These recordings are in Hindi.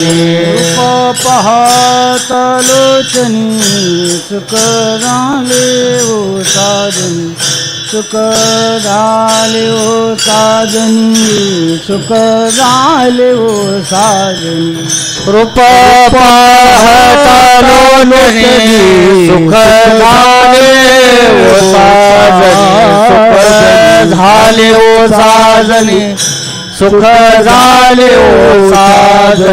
पहातालोचनी सुखदाले ओ साजनी। सुखदाले ओ साधनी सुखदाले ओ साजनी। रूप पहातालोचनी सुखदाले ओ साधनी सुखदाले ओ साधनी सुख झाले ओ साधनी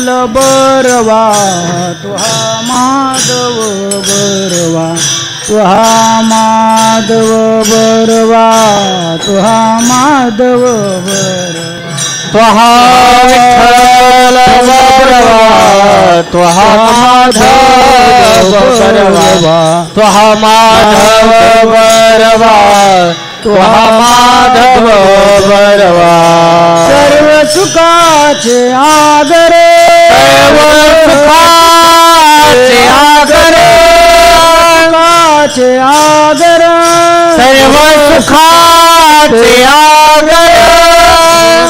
विठ्ठल बरवा तुहा माधव बरवा तुहा माधव बरवा तुहा माधव बरवा। त्वहा विठ्ठल बरवा माधव बरवा त्वहा माधव बरवा त्वहा माधव बरवा। सर्व सुखाचे आगरे सुखाचे आगर सर्व सुखाचे आगर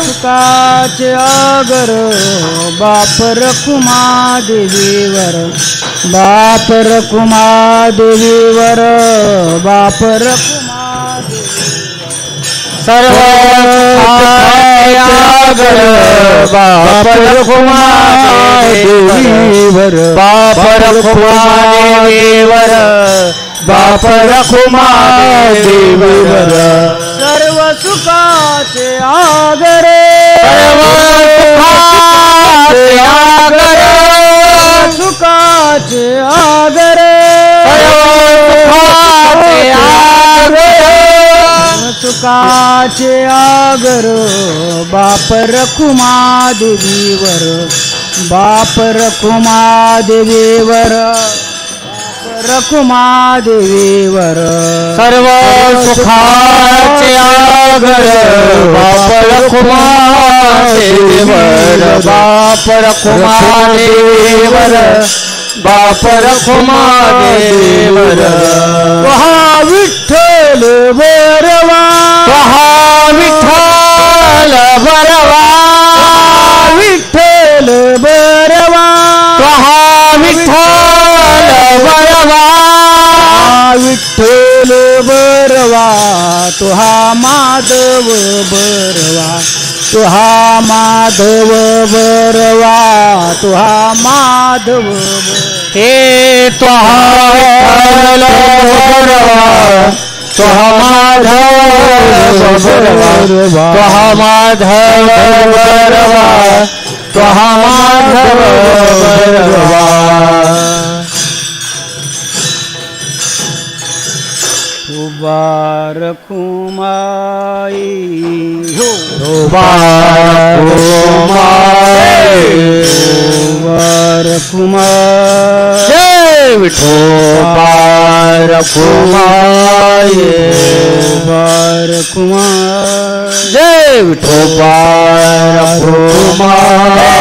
सुखाचे आगर बाप रखुमा देवीवर बाप रखुमा देवीवर बाप रखुमा सर्व आगर बाप रखुमा देवीवर बाप रखुमा देवीवर बाप रखुमा देवीवर सर्व सुखाचे आगरे. आगर. सुखाचे आगरे. सुखाचे आगर. बाप रखुमा देवीवर. बाप रखुमा देवीवर. रकुमादेवीवर सर्व सुखाचे आगर बाप रकुमादेवीवर बाप रकुमादेवीवर बाप रकुमादेवीवर वहा विठ्ठल बरवा वहा विठ्ठल बरवा विठ्ठल बर विठ्ठल बरवा, तुहा माधव बरवा, तुहा माधव बरवा, तुहा माधव हे विठ्ठल बरवा त्वहा माधव बरवा त्वहा माधव बरवा त्वहा माधव बरवा। દ્વારકુમાઈ દ્વારકુમાર દ્વારકુમાર જય વિઠો પાર કુમાર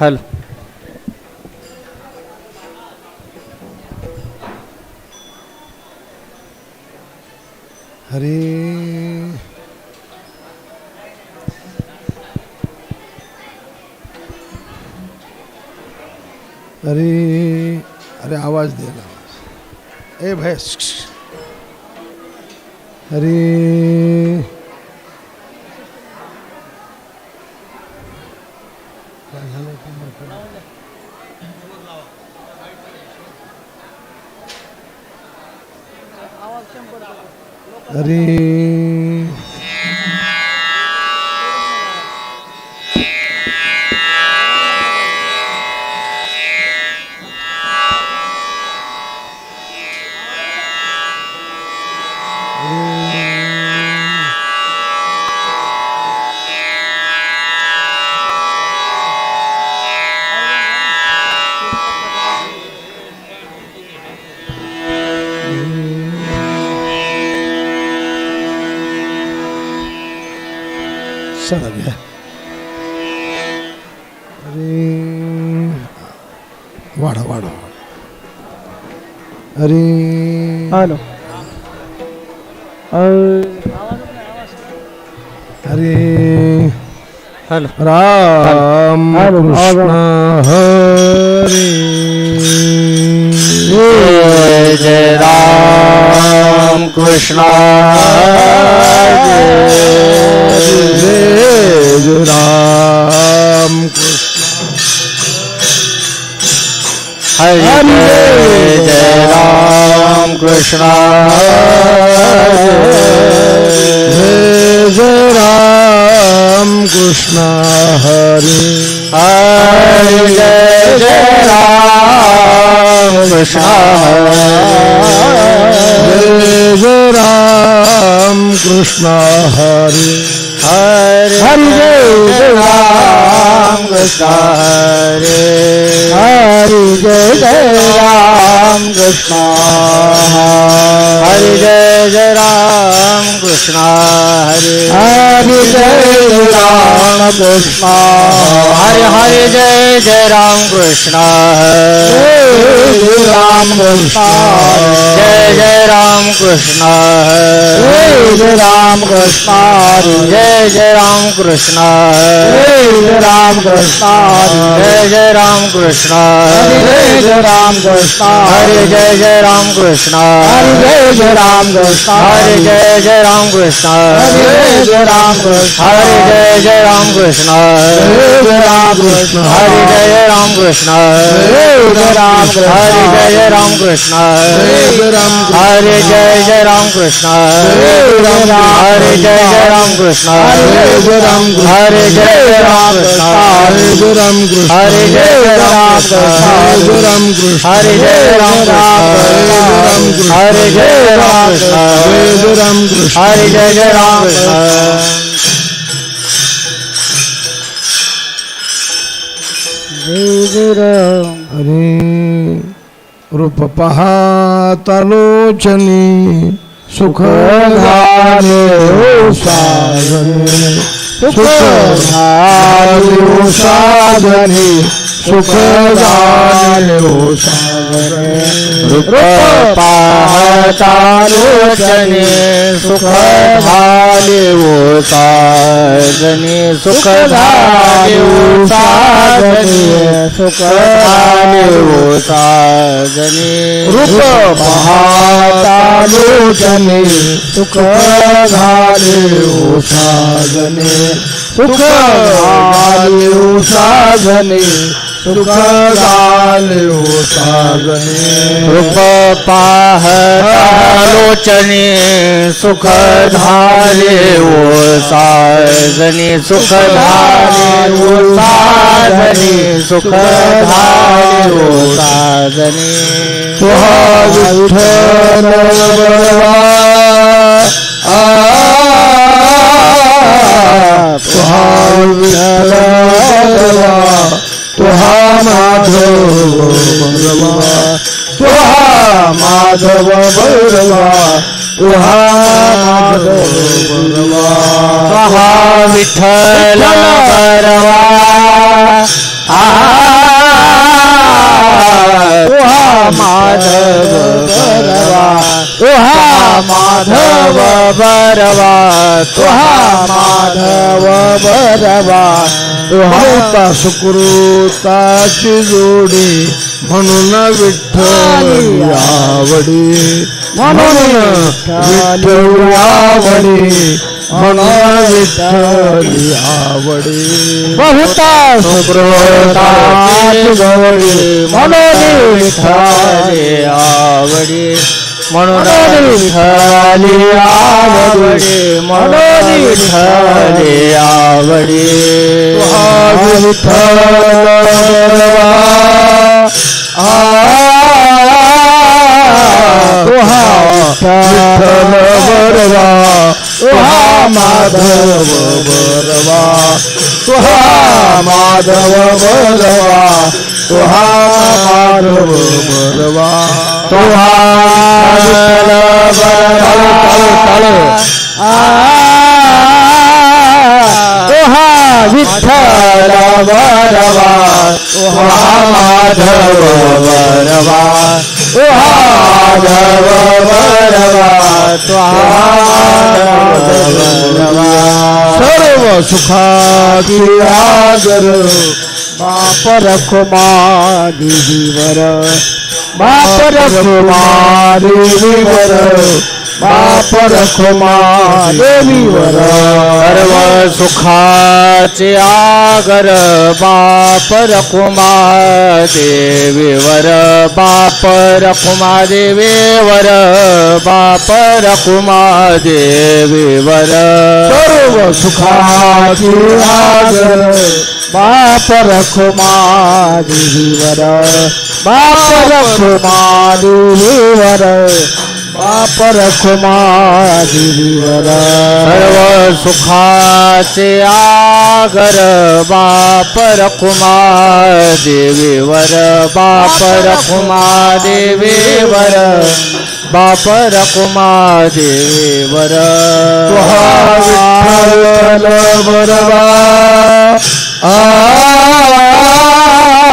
हॅलो। हरे अरे अरे आवाज़ दे आवाज़ ए भाई. अरे। अरे अरे। हॅलो। हरे हॅलो। राम कृष्ण हरे। जय जय राम कृष्ण जय राम कृष्ण। हरे जय राम कृष्ण जय राम कृष्ण हरे हरे जय राम कृष्ण जय राम कृष्ण हरे हरे हरे राम कृष्ण हरे हरे जय जय राम कृष्ण हरे जय जय राम कृष्ण हरे हरे जय राम कृष्ण हरे हरे जय जय राम कृष्ण हरे राम कृष्ण जय जय राम कृष्ण हरे जय राम कृष्ण जय जय राम कृष्ण हरे राम कृष्ण जय जय राम कृष्ण हरे जय राम कृष्ण हरे जय जय राम कृष्ण हरे जय जय राम कृष्ण हरे जय जय Ram Ram Krishna Hare Jai Ram Krishna Hare Jai Ram Krishna Hare Jai Ram Krishna Hare Jai Ram Krishna Hare Jai Ram Krishna Hare Jai Ram Krishna Hare Jai Ram Krishna Hare Jai Ram Krishna Hare Jai Ram Krishna Hare Jai Ram Krishna Hare Jai Ram Krishna Hare Jai Ram Hare Jai Ram Krishna Ram हरे जय राम जय राम हरे जय जय राम हरे रूप पहातलोचनी सुख धारे साधने। सुख धारे साधने। सुख लोचने सुखदान साधने सुखदान साधने सुखदान साधने रूप महातालोचने सुखदान साधने सुखदान साधने। सुखदाल रूप पाह लोचने सुखधारे ओ साधने सुखधारे ओ साधने सुखधारे ओ साधने सुहा तुहा माधव बळवा तुहा माधव बळवा तुहा माधव बळवा महा विठ्ठल बरवा, तुहा माधव बरवा, तुहा माधव बरवा, तुहा माधव बरवा। तुहा सुकृताची जोडी म्हणून विठ्ठल आवडी म्हणून विठ्ठल म्हणून विठ्ठल आवडी बहुता सुकृताची गवळी म्हणून विठ्ठली म्हणून विठ्ठली आवडी म्हणून विठ्ठली आवडी तुहा विठ्ठल बरवा तुहा विठ्ठल बरवा तुहा माधव बरवा तुहा माधव बरवा तुहा तुहा तुहा विठ्ठल बरवा तुहा माधव बरवा तुहा माधव बरवा तुहा सर्व सुखाची आगर बाप रखुमा देवीवर बाप रखुमा देवीवर बाप रखमा देवीवर सर्व सुखाचे आगर बाप रकुमा देवीवर बाप रकुमा देवीवर बाप रकुमा देवीवर सर्व सुखाचे आगर बाप रखुमा देवीवर बाप रखुमा देवीवर रखुमा देवीवर सर्व सुखाचे आगर बाप रकुमा देवीवर बाप रकुमा देवीवर बाप रकुमा देवीवर तुहा विठ्ठल बरवा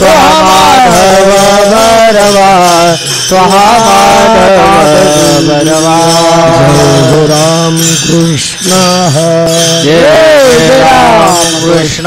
तुहा माधव बरवा तुहा माधव बरवा जय राम कृष्ण जय राम कृष्ण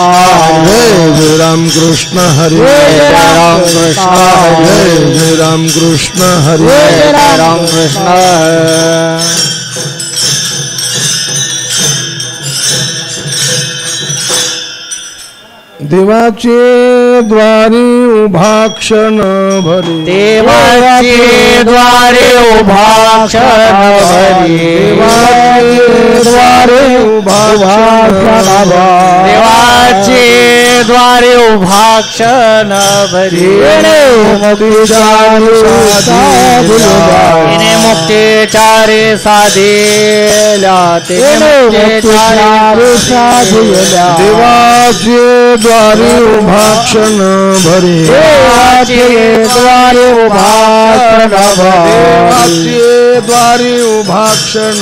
हरी जय राम कृष्ण हरे राम कृष्ण हरी जय राम कृष्ण हरे राम कृष्ण देवाचे द्वारी उभा क्षण भरे। देवाचे द्वारे उभा क्षण भरी। देवाचे द्वारे उभा क्षण भरे. द्वारे उभा क्षण भरी। मुक्ती चारे साधे तिने मुक्ती चारे साधिल्या देवाचे द्वारे उभा क्षण भरे। देवाचे द्वारे उभा क्षण भरे. देवाचे द्वारे उभा क्षण